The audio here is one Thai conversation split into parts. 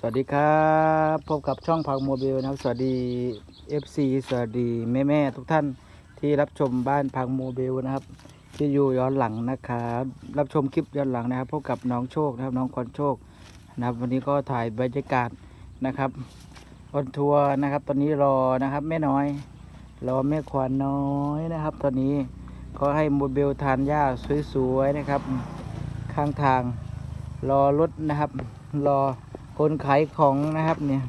สวัสดีครับพบกับช่องพักโมบิลนะครับสวัสดี FC สวัสดีแม่แม่ๆทุกท่านที่รับชมบ้านพักโมบิลนะครับ ที่อยู่ย้อนหลังนะครับรับชมคลิปย้อนหลังนะครับพบกับน้องโชคนะครับน้องคอนโชคนะครับ วันนี้ก็ถ่ายบรรยากาศนะครับออนทัวร์นะครับ ตอนนี้รอนะครับแม่น้อย รอแม่ควานน้อยนะครับ ตอนนี้ก็ให้โมบิลทานหญ้าสวยๆนะครับ ข้างทางรอรถนะครับรอ คนขายของนะครับเนี่ย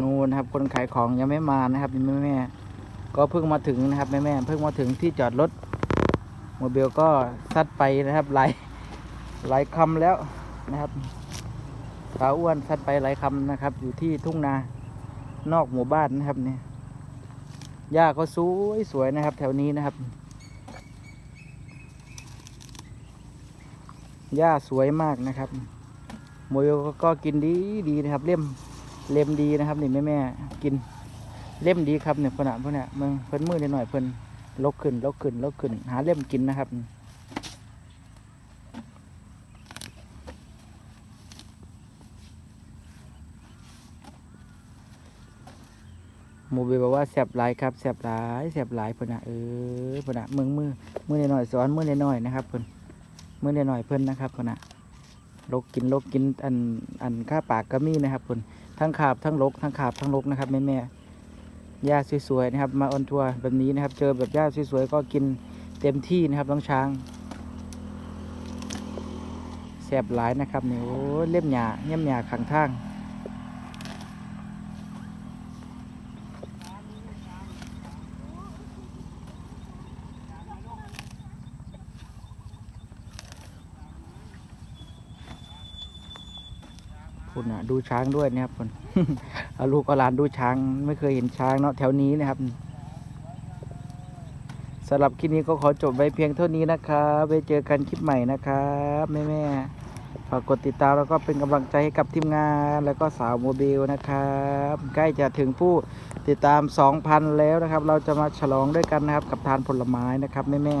นูนะครับ คนขายของยังไม่มานะครับแม่แม่ก็เพิ่งมาถึงนะครับแม่แม่เพิ่งมาถึงที่จอดรถโมเบลก็ซัดไปนะครับหลายหลายคำแล้วนะครับสาวอ้วนซัดไปหลายคำนะครับ อยู่ที่ทุ่งนานอกหมู่บ้านนะครับเนี่ยหญ้าก็สวยสวยนะครับ แถวนี้นะครับหญ้าสวยมากนะครับ โมโยก็กินดีดีนะครับ เล่มเล่มดีนะครับนี่แม่แม่กินเล่มดีครับเนี่ยพนะพนะมึงเพิ่นมือหน่อยเพิ่นลกขึ้นลกขึ้นลกขึ้น หาเล่มกินนะครับโมเบลบอกว่าแสบหลายครับแสบหลายแสบหลายพนะเออพนะมึงมือมือหน่อยสอนมือหน่อยนะครับเพิ่นมื่อหน่อยเพิ่นนะครับคนะ ลกกินลกกินอันอันข้าปากก็มีนะครับเพิ่นทั้งขาบทั้งลกทั้งขาบทั้งลกนะครับแม่แม่หญ้าสวยๆนะครับ มาออนทัวร์แบบนี้นะครับ เจอแบบหญ้าสวยๆก็กินเต็มที่นะครับน้องช้างแสบหลายนะครับเนี่ยโอ้เล่มหญ้าเล่มหญ้าขังทาง คุณน่ะดูช้างด้วยนะครับคุณเอาลูกเอาหลานดูช้าง ไม่เคยเห็นช้างเนาะแถวนี้นะครับสำหรับคลิปนี้ก็ขอจบไว้เพียงเท่านี้นะครับไว้เจอกันคลิปใหม่นะครับแม่แม่ฝากกดติดตามแล้วก็เป็นกำลังใจให้กับทีมงานแล้วก็สาวโมบิลนะครับ ใกล้จะถึงผู้ติดตาม 2,000 แล้วนะครับ เราจะมาฉลองด้วยกันนะครับกับทานผลไม้นะครับแม่แม่